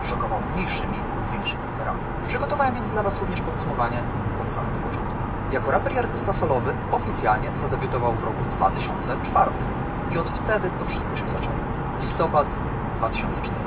Szokował mniejszymi lub większymi aferami. Przygotowałem więc dla Was również podsumowanie od samego początku. Jako raper i artysta solowy oficjalnie zadebiutował w roku 2004 i od wtedy to wszystko się zaczęło. Listopad 2004.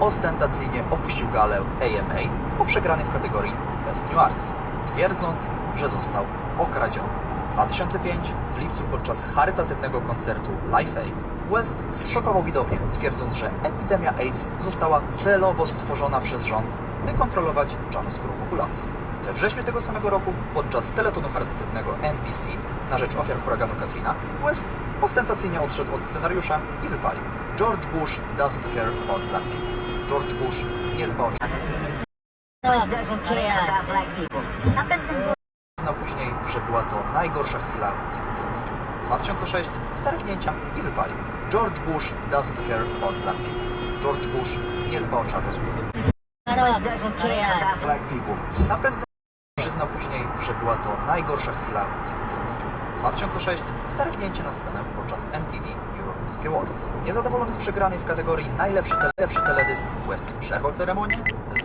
Ostentacyjnie opuścił galę AMA po przegranej w kategorii Best New Artist, twierdząc, że został okradziony. 2005 w lipcu podczas charytatywnego koncertu Live Aid West zszokował widownię, twierdząc, że epidemia AIDS została celowo stworzona przez rząd, by kontrolować czarnoskórą populację. We wrześniu tego samego roku, podczas teletonu charytatywnego NBC na rzecz ofiar huraganu Katrina, West ostentacyjnie odszedł od scenariusza i wypalił. George Bush doesn't care about black people. George Bush nie dba o Bush doesn't care about black people. Sam prezydent Bush Przyznał później, że była to najgorsza chwila jego prezydentury. 2006 wtargnięcia i wypalił. George Bush doesn't care about black people. George Bush nie dba o czarnoskórych. Black people. Sam prezydent przyznał później, że była to najgorsza chwila jego prezydentury. 2006 wtargnięcie na scenę podczas MTV Niezadowolony z przegranej w kategorii najlepszy, tele, lepszy teledysk, West przerwał ceremonię,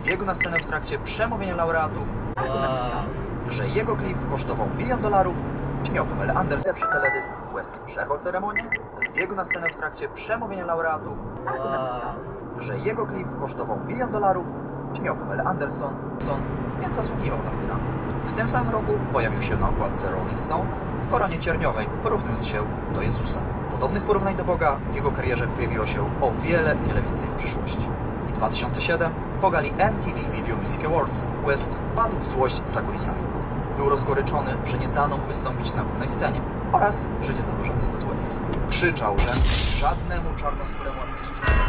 biegł na scenę w trakcie przemówienia laureatów, argumentując, że jego klip kosztował milion dolarów i miał Pamela Anderson. Lepszy teledysk, West przerwał ceremonię, biegł na scenę w trakcie przemówienia laureatów, argumentując, że jego klip kosztował milion dolarów i miał Pamela Anderson, Son, więc zasługiwał na wygraną. W tym samym roku pojawił się na okładce Rolling Stone w koronie cierniowej, porównując się do Jezusa. Podobnych porównań do Boga w jego karierze pojawiło się o wiele, wiele więcej w przyszłości. 2007 po gali MTV Video Music Awards West wpadł w złość za kulisami. Był rozgoryczony, że nie dano mu wystąpić na głównej scenie oraz, że nie zdobył żadnej statuetki. Krzyczał, że żadnemu czarnoskóremu artyście